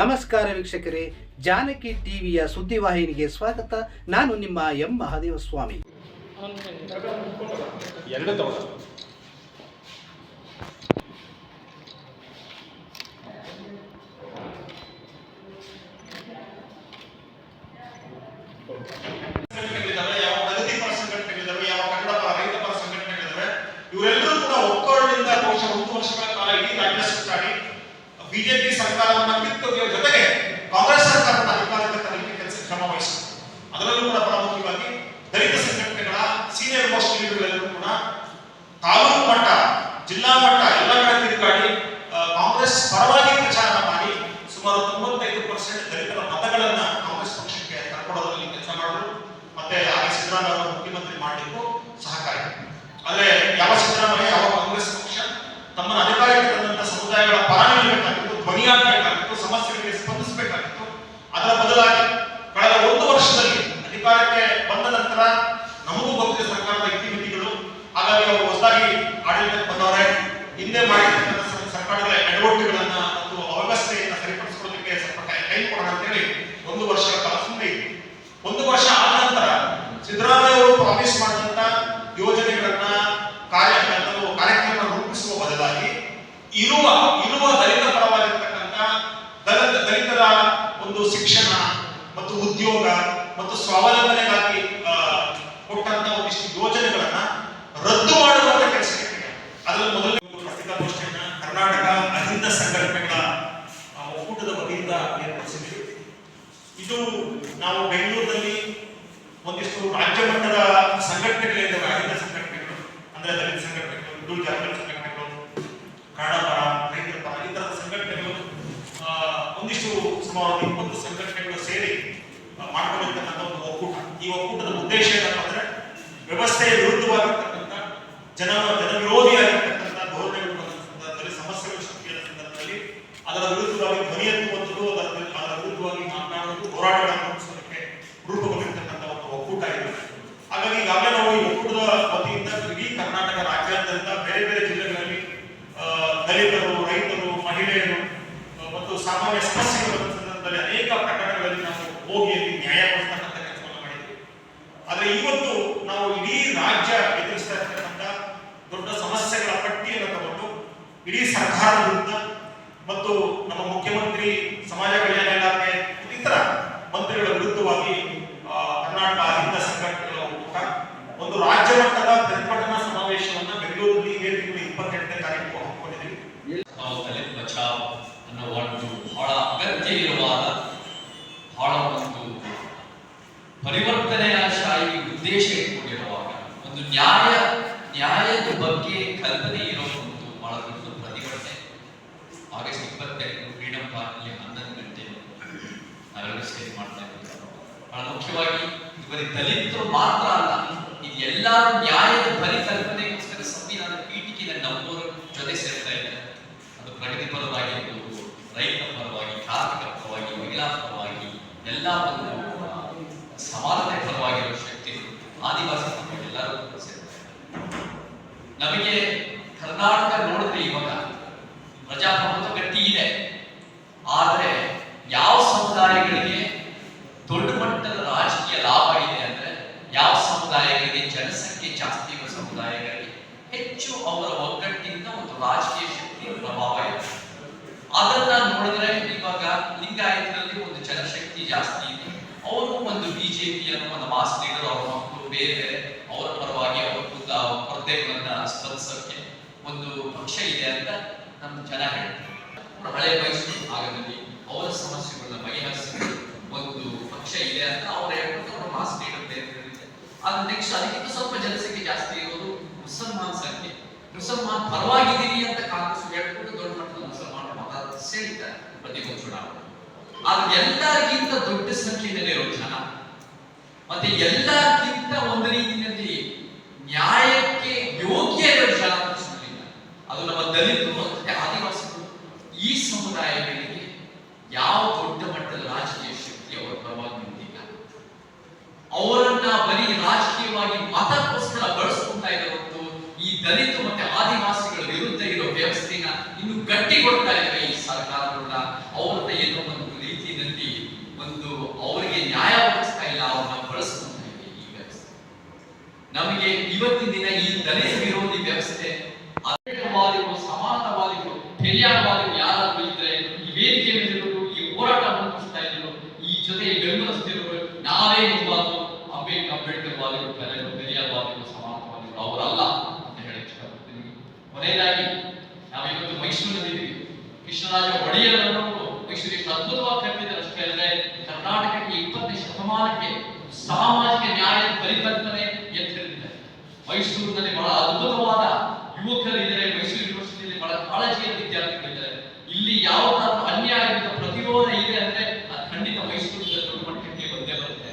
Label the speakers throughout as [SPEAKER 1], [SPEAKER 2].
[SPEAKER 1] ನಮಸ್ಕಾರ ವೀಕ್ಷಕರೇ ಜಾನಕಿ ಟಿವಿಯ ಸುದ್ದಿವಾಹಿನಿಗೆ ಸ್ವಾಗತ. ನಾನು ನಿಮ್ಮ ಎಂ. ಮಹಾದೇವ ಸ್ವಾಮಿ
[SPEAKER 2] ಎರಡು ತಗೊಳ್ಳ
[SPEAKER 3] ಸಂಘಟನೆಗಳಿದ್ದಾವೆ ಯಾವ ಪ್ರಗತಿಪರ ಸಂಘಟನೆಗಳಿದ್ದಾವೆ ಯಾವ ಕನ್ನಡ ಪರ ರೈತ ಪರ ಸಂಘಟನೆಗಳಿದ್ದಾವೆ ಇವರೆಲ್ಲರೂ ಕೂಡ ಒಕ್ಕೂಟದಿಂದ ಬಹುಶಃ ಒಂದು ವರ್ಷಗಳ ಕಾಲ ಇಡೀ ರಾಜ್ಯ ಸುತ್ತಾಡಿ ಬಿಜೆಪಿ ಸರ್ಕಾರವನ್ನು ಕಿತ್ತೊಗೆಯುವ ಜೊತೆಗೆ ಕಾಂಗ್ರೆಸ್ ಸರ್ಕಾರದ ಅಧಿಕಾರಕ್ಕೆ ತರಲಿಕ್ಕೆ ಕೆಲಸ ಕ್ರಮ ಅದರಲ್ಲೂ ಕೂಡ ಪ್ರಾಮುಖ್ಯವಾಗಿ ದಲಿತ ಸಂಘಟನೆಗಳ ಸೀನಿಯರ್ ಮೋಸ್ಟ್ ಲೀಡರ್ಗಳೆಲ್ಲರೂ ಕೂಡ ತಾಲೂಕು ಮಟ್ಟ, ಜಿಲ್ಲಾ ಮಟ್ಟ ಎಲ್ಲ ಕಡೆ ತಿರುಗಾಡಿ ಕಾಂಗ್ರೆಸ್ ಪರವಾಗಿ ಪ್ರಚಾರ ಮಾಡಿ ಸುಮಾರು ತೊಂಬತ್ತೈದು ಪರ್ಸೆಂಟ್ ದಲಿತರ ಮತಗಳನ್ನ ಕಾಂಗ್ರೆಸ್ ಪಕ್ಷಕ್ಕೆ ಕರ್ಕೊಡೋದ್ರಲ್ಲಿ ಕೆಲಸ ಮಾಡಿದ್ರು. ಮತ್ತೆ ಹಾಗೆ ಸಿದ್ದರಾಮಯ್ಯ ಮುಖ್ಯಮಂತ್ರಿ ಮಾಡಲಿಕ್ಕೂ ಸಹಕಾರಿ. ಆದ್ರೆ ಯಾವ ಸಿದ್ದರಾಮಯ್ಯ, ಯಾವ ಕಾಂಗ್ರೆಸ್ ಪಕ್ಷ ತಮ್ಮ ಅಧಿಕಾರಕ್ಕೆ ಧ್ವನಿಯಾಗಬೇಕಾಗಿತ್ತು ಸಮಸ್ಯೆಗಳಿಗೆ ಸ್ಪಂದಿಸಬೇಕಾಗಿತ್ತು. ಅದರ ಬದಲಾಗಿ ಕಳೆದ ಒಂದು ವರ್ಷದಲ್ಲಿ ಅಧಿಕಾರಕ್ಕೆ ಬಂದ ನಂತರ ನಮಗೂ ಗೊತ್ತಿದೆ ಸರ್ಕಾರದ ಇತಿಮಿತಿಗಳು ಹಾಗಾಗಿ ಅವರು ಹೊಸದಾಗಿ ಆಡಳಿತಕ್ಕೆ ಬಂದವರೇ. ಹಿಂದೆ ಮಾಡಿರ್ತಕ್ಕಂಥ ಸರ್- ಸರ್ಕಾರದ ಎಡವಟ್ಟುಗಳನ್ನ ಮತ್ತು ಅವ್ಯವಸ್ಥೆಯನ್ನ ಸರಿಪಡಿಸಿಕೊಳ್ಳಲಿಕ್ಕೆ ಸ್ವಲ್ಪ ಕೈ ಕೊಡೋಣ ಅಂತೇಳಿ ಒಂದು ವರ್ಷ ಕಾಲ ಸುಮ್ಮನೆ ಒಂದು ವರ್ಷ ಆದ ನಂತರ ಸಿದ್ದರಾಮಯ್ಯ ಅವರು ಪ್ರಾಮಿಸ್ ಮಾಡಿದಂತ ಯೋಜನೆಗಳನ್ನ ಕಾರ್ಯ ಕಾರ್ಯಕ್ರಮ ರೂಪಿಸುವ ಬದಲಾಗಿ ಇರುವ ಇರುವ ದಲಿತ ಪರವಾಗಿರ್ತಕ್ಕಂಥ ದಲಿತ ದಲಿತರ ಒಂದು ಶಿಕ್ಷಣ ಮತ್ತು ಉದ್ಯೋಗ ಮತ್ತು ಸ್ವಾವಲಂಬನೆಗಾಗಿ ಕೊಟ್ಟಂತ ಒಂದಿಷ್ಟು ಯೋಜನೆಗಳನ್ನ ರದ್ದು ಮಾಡುವಂತ ಕೆಲಸ. ಅದರಲ್ಲಿ ಮೊದಲನೇ ಪತ್ರಿಕಾಗೋಷ್ಠಿಯನ್ನ ಕರ್ನಾಟಕ ಅಹಿಂದ ಸಂಘಟನೆಗಳ ಒಕ್ಕೂಟದ ವತಿಯಿಂದ ಏರ್ಪಡಿಸಿದ್ವಿ ಇದು ನಾವು ಬೆಂಗಳೂರಿನಲ್ಲಿ ಒಂದಿಷ್ಟು ರಾಜ್ಯ ಮಟ್ಟದ ಸಂಘಟನೆಗಳಿದ್ದಾವೆ ಅಹಿಂದ ಸಂಘಟನೆಗಳು, ಅಂದ್ರೆ ದಲಿತ ಸಂಘಟನೆಗಳು ಹಿಂದೂ ಜಾತಿ ಸಂಘಟನೆಗಳು ಕನ್ನಡ ಪರ ಈ ತರದ ಸಂಘಟನೆಗಳು ಆ, ಒಂದಿಷ್ಟು ಸುಮಾರು ಇಪ್ಪತ್ತು ಸಂಘಟನೆಗಳು ಸೇರಿ ಮಾಡ್ಕೊಂಡಿರ್ತಕ್ಕಂಥ ಒಂದು ಒಕ್ಕೂಟ. ಈ ಒಕ್ಕೂಟದ ಉದ್ದೇಶ ಏನಪ್ಪ ಅಂದ್ರೆ, ವ್ಯವಸ್ಥೆಯ ವಿರುದ್ಧವಾಗಿರ್ತಕ್ಕಂಥ ಜನ ಜನವಿರೋಧಿಯಾಗಿರ್ತಕ್ಕಂಥ ಧೋರಣೆಗಳು ಸಮಸ್ಯೆಗಳು ಸೃಷ್ಟಿಯಾದ ಸಂದರ್ಭದಲ್ಲಿ, ಅದರ ವಿರುದ್ಧವಾಗಿ ಧ್ವನಿ ಎತ್ತುವಂಥದ್ದು, ಅದರ ವಿರುದ್ಧವಾಗಿ ಮಾತನಾಡುವುದು ಹೋರಾಟಗಳನ್ನು ರೂಪಿಸೋದಕ್ಕೆ ರೂಪುಗೊಂಡಿರ್ತಕ್ಕಂಥ ಒಂದು ಒಕ್ಕೂಟ ಇದೆ. ಹಾಗಾಗಿ ಈಗಾಗಲೇ ನಾವು ಈ ಒಕ್ಕೂಟದ ವತಿಯಿಂದ ಇಡೀ ಕರ್ನಾಟಕ ರಾಜ್ಯಾದ್ಯಂತ ಬೇರೆ ಬೇರೆ ಜಿಲ್ಲೆಗಳಲ್ಲಿ ದಲಿತರು, ರೈತರು, ಮಹಿಳೆಯರು ಮತ್ತು ಸಾಮಾನ್ಯ ಸಮಸ್ಯೆಗಳು ಅನೇಕ ಪ್ರಕರಣಗಳಲ್ಲಿ ನಾವು ಹೋಗಿ ಅಲ್ಲಿ ನ್ಯಾಯ ಕೊಡ್ತಕ್ಕಂಥ ಕೆಲಸವನ್ನು ಮಾಡಿದ್ವಿ. ಆದರೆ ಇವತ್ತು ನಾವು ಇಡೀ ರಾಜ್ಯ ಎದುರಿಸ್ತಾ ಇರ್ತಕ್ಕಂಥ ದೊಡ್ಡ ಸಮಸ್ಯೆಗಳ ಪಟ್ಟಿಯನ್ನು ತಗೊಂಡು ಇಡೀ ಸರ್ಕಾರದಿಂದ ಮತ್ತು ನಮ್ಮ ಮುಖ್ಯಮಂತ್ರಿ, ಸಮಾಜ ಕಲ್ಯಾಣ ಇಲಾಖೆ ಇತರ ಮಂತ್ರಿಗಳ ವಿರುದ್ಧವಾಗಿ ಕರ್ನಾಟಕ ಅಹಿಂದ ಸಂಘಟನೆಗಳ ಒಕ್ಕೂಟ ಒಂದು ರಾಜ್ಯ ಮಟ್ಟದ ಪ್ರತಿಭಟನಾ ಸಮಾವೇಶವನ್ನು ಬೆಂಗಳೂರಲ್ಲಿ ಇದೇ ತಿಂಗಳು ಇಪ್ಪತ್ತೆಂಟನೇ ತಾರೀಕು ಹಮ್ಮಿಕೊಂಡಿದ್ದೀವಿ.
[SPEAKER 4] ಬಚಾವ್ ಅನ್ನೋ ಒಂದು ಬಹಳ ಅಗತ್ಯ ಇರುವಾದ ಬಹಳ ಒಂದು ಪರಿವರ್ತನೆಯ ಶಾಹಿ ಉದ್ದೇಶ ಇಟ್ಕೊಂಡಿರುವಾಗ ಒಂದು ನ್ಯಾಯ, ನ್ಯಾಯದ ಬಗ್ಗೆ ಕಲ್ಪನೆ ಇರೋ ಒಂದು ಬಹಳ ದೊಡ್ಡ ಪ್ರತಿಭಟನೆ. ಆಗಸ್ಟ್ ಇಪ್ಪತ್ತೆಂಟು ಫ್ರೀಡಂ ಪಾರ್ಕ್ನಲ್ಲಿ ಹನ್ನೊಂದು ಗಂಟೆ ನಾವೆಲ್ಲರೂ ಸೇರಿ ಮಾಡ್ತಾ ಇದ್ದೀವಿ ಬಹಳ ಮುಖ್ಯವಾಗಿ ಇದು ಬರೀ ದಲಿತರು ಮಾತ್ರ ಅಲ್ಲ, ಇದು ಎಲ್ಲ ನ್ಯಾಯದ ಪರಿಕಲ್ಪನೆಗೋಸ್ಕರ ಸಂವಿಧಾನ ಪೀಠಿಕೆಯ ನಂಬರ್ ಜೊತೆ ಸೇರ್ತಾ ಇದ್ದಾರೆ. ಅದು ಪ್ರಗತಿ ಪರವಾಗಿರ್ಬೋದು ರೈತ ಪರವಾಗಿ ಕಾರ್ಮಿಕ ಪರವಾಗಿ, ಮಹಿಳಾ ಪರವಾಗಿ, ಎಲ್ಲ ಒಂದು ಸಮಾನತೆ ಆದಿವಾಸಿ ಎಲ್ಲರೂ ನಮಗೆ ಕರ್ನಾಟಕ ನೋಡಿದ್ರೆ ಇವಾಗ ಪ್ರಜಾಪ್ರಭುತ್ವ ಗಟ್ಟಿ ಇದೆ ಆದರೆ ಯಾವ ಸಮುದಾಯಗಳಿಗೆ ದೊಡ್ಡ ಮಟ್ಟದ ರಾಜಕೀಯ ಲಾಭ ಇದೆ ಅಂದ್ರೆ ಯಾವ ಸಮುದಾಯಗಳಿಗೆ ಜನಸಂಖ್ಯೆ ಜಾಸ್ತಿ ಇರುವ ಸಮುದಾಯಗಳಿಗೆ ಹೆಚ್ಚು ಅವರ ಒಗ್ಗಟ್ಟಿಂದ ಒಂದು ರಾಜಕೀಯ ಶಕ್ತಿಯ ಪ್ರಭಾವ ಇದೆ ಅದನ್ನ ನೋಡಿದ್ರೆ ಇವಾಗ ಲಿಂಗಾಯತರಲ್ಲಿ ಒಂದು ಜನಶಕ್ತಿ ಜಾಸ್ತಿ ಇದೆ ಅವರು ಒಂದು ಬಿಜೆಪಿ ಅನ್ನೋ ಒಂದು ಮಾಸ್ ಅವರು ಅವರ ಬೇರೆ ಅವರ ಪರವಾಗಿ ಅವರ ಕುರಿತ ಕೊರತೆಗಳನ್ನ ಸ್ಪಂದಿಸೋಕೆ ಒಂದು ಪಕ್ಷ ಇದೆ ಅಂತ ನಮ್ಮ ಜನ ಹೇಳ್ತಾರೆ. ಹಳೆ ಮೈಸೂರು ಭಾಗದಲ್ಲಿ ಅವರ ಸಮಸ್ಯೆಗಳನ್ನ ಬಗೆಹರಿಸಲು ಒಂದು ಪಕ್ಷ ಇದೆ ಅಂತ ಅವ್ರು ಹೇಳ್ಬಿಟ್ಟು ಅವ್ರ ಮಾಸ್ ನೀಡುತ್ತೆ ಇದೆ ಅದು ನೆಕ್ಸ್ಟ್ ಅದಕ್ಕಿಂತ ಸ್ವಲ್ಪ ಜನಸಂಖ್ಯೆ ಜಾಸ್ತಿ ಇರೋದು ಮುಸಲ್ಮಾನ್ ಸಂಖ್ಯೆ. ಮುಸಲ್ಮಾನ್ ಪರವಾಗಿದ್ದೀವಿ ಅಂತ ಕಾಂಗ್ರೆಸ್ ಹೇಳ್ಕೊಂಡು ದೊಡ್ಡ ಮಟ್ಟದ ಮುಸಲ್ಮಾನ ಮತ ಸೇರಿದ್ದಾರೆ ಪ್ರತಿಯೊಂದು ಚುನಾವಣೆ ಆದ್ರೆ ಎಲ್ಲರಿಗಿಂತ ದೊಡ್ಡ ಸಂಖ್ಯೆಯಲ್ಲಿ ಇರೋ ಜನ. ಮತ್ತೆ ಎಲ್ಲಕ್ಕಿಂತ ಯಾವ ದೊಡ್ಡ ಮಟ್ಟದ ರಾಜಕೀಯ ಶಕ್ತಿ ಅವರ ಪರವಾಗಿ ನಿಂತಿಲ್ಲ ಅವರನ್ನ ಬರೀ ರಾಜಕೀಯವಾಗಿ ಮತಕ್ಕೋಸ್ಕರ ಬಳಸ್ಕೊಂತಾ ಇರೋದು ಈ ದಲಿತ ಮತ್ತೆ ಆದಿವಾಸಿಗಳ ವಿರುದ್ಧ ಇರೋ ವ್ಯವಸ್ಥೆನ ಇನ್ನು ಗಟ್ಟಿಗೊಳ್ತಾ ಇದೆ ಈ ಸರ್ಕಾರಗಳ ಅವ್ರನ್ನ ಏನೋ ಒಂದು ರೀತಿಯಲ್ಲಿ ಒಂದು ಅವರಿಗೆ ನ್ಯಾಯ ಒದಗಿಸ್ತಾ ಇಲ್ಲ, ಅವ್ರನ್ನ ಬಳಸ್ಕೊಂತ ಇದೆ ಈ ವ್ಯವಸ್ಥೆ. ನಮಗೆ ಇವತ್ತಿನ ದಿನ ಈ ದಲಿತ ವಿರೋಧಿ ವ್ಯವಸ್ಥೆ ನಾವೇ ನಿಜವಾದ ಅಂಬೇಡ್ಕರ್ ಅಂಬೇಡ್ಕರ್ವಾದಿಗಳು ಪೆರಿಯಾರ್ ಪೆರಿಯಾರವಾದಿಗಳು ಸಮಾನವಾದಿಗಳು ಅವರಲ್ಲ ಅಂತ ಹೇಳಕ್ ಇಷ್ಟಪಡ್ತೀನಿ. ಕೊನೆಯದಾಗಿ, ನಾವಿವತ್ತು ಮೈಸೂರಿನಲ್ಲಿದ್ದೀವಿ. ಕೃಷ್ಣರಾಜ ಒಡೆಯರನ್ನು ಮೈಸೂರು ಎಷ್ಟು ಅದ್ಭುತವಾಗಿ ಕಟ್ಟಿದ್ದಾರೆ ಅಷ್ಟೇ ಅಲ್ಲದೆ, ಕರ್ನಾಟಕಕ್ಕೆ ಇಪ್ಪತ್ತನೇ ಶತಮಾನಕ್ಕೆ ಸಾಮಾಜಿಕ ನ್ಯಾಯದ ಪರಿಕಲ್ಪನೆ ಎತ್ತಿರಿದ್ದಾರೆ ಮೈಸೂರಿನಲ್ಲಿ ಬಹಳ ಅದ್ಭುತವಾದ ಯುವಕರಿದ್ದಾರೆ. ಮೈಸೂರು ಯೂನಿವರ್ಸಿಟಿಯಲ್ಲಿ ಬಹಳ ಕಾಳಜಿಯ ವಿದ್ಯಾರ್ಥಿಗಳಿದ್ದಾರೆ. ಇಲ್ಲಿ ಯಾವ ಅನ್ಯಾಯದ ಪ್ರತಿರೋಧ ಇದೆ ಅಂದ್ರೆ ಅದು ಖಂಡಿತ ಮೈಸೂರಿನ ದೊಡ್ಡ ಮಟ್ಟಕ್ಕೆ ಬಂದೇ ಬರುತ್ತೆ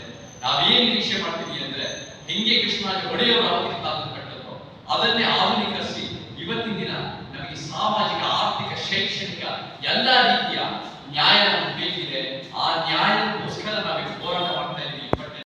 [SPEAKER 4] ನಿರೀಕ್ಷೆ ಅಂದ್ರೆ ಹೆಂಗೆ ಕೃಷ್ಣನ ಒಡೆಯವರು ಅವತ್ತಿನ ಕಾಲದಲ್ಲಿ ಕಟ್ಟದ್ರು ಅದನ್ನೇ ಆಧುನೀಕರಿಸಿ ಇವತ್ತಿನ ದಿನ ನಮಗೆ ಸಾಮಾಜಿಕ, ಆರ್ಥಿಕ, ಶೈಕ್ಷಣಿಕ ಎಲ್ಲ ರೀತಿಯ ನ್ಯಾಯವನ್ನು ಬೇಕಿದೆ. ಆ ನ್ಯಾಯ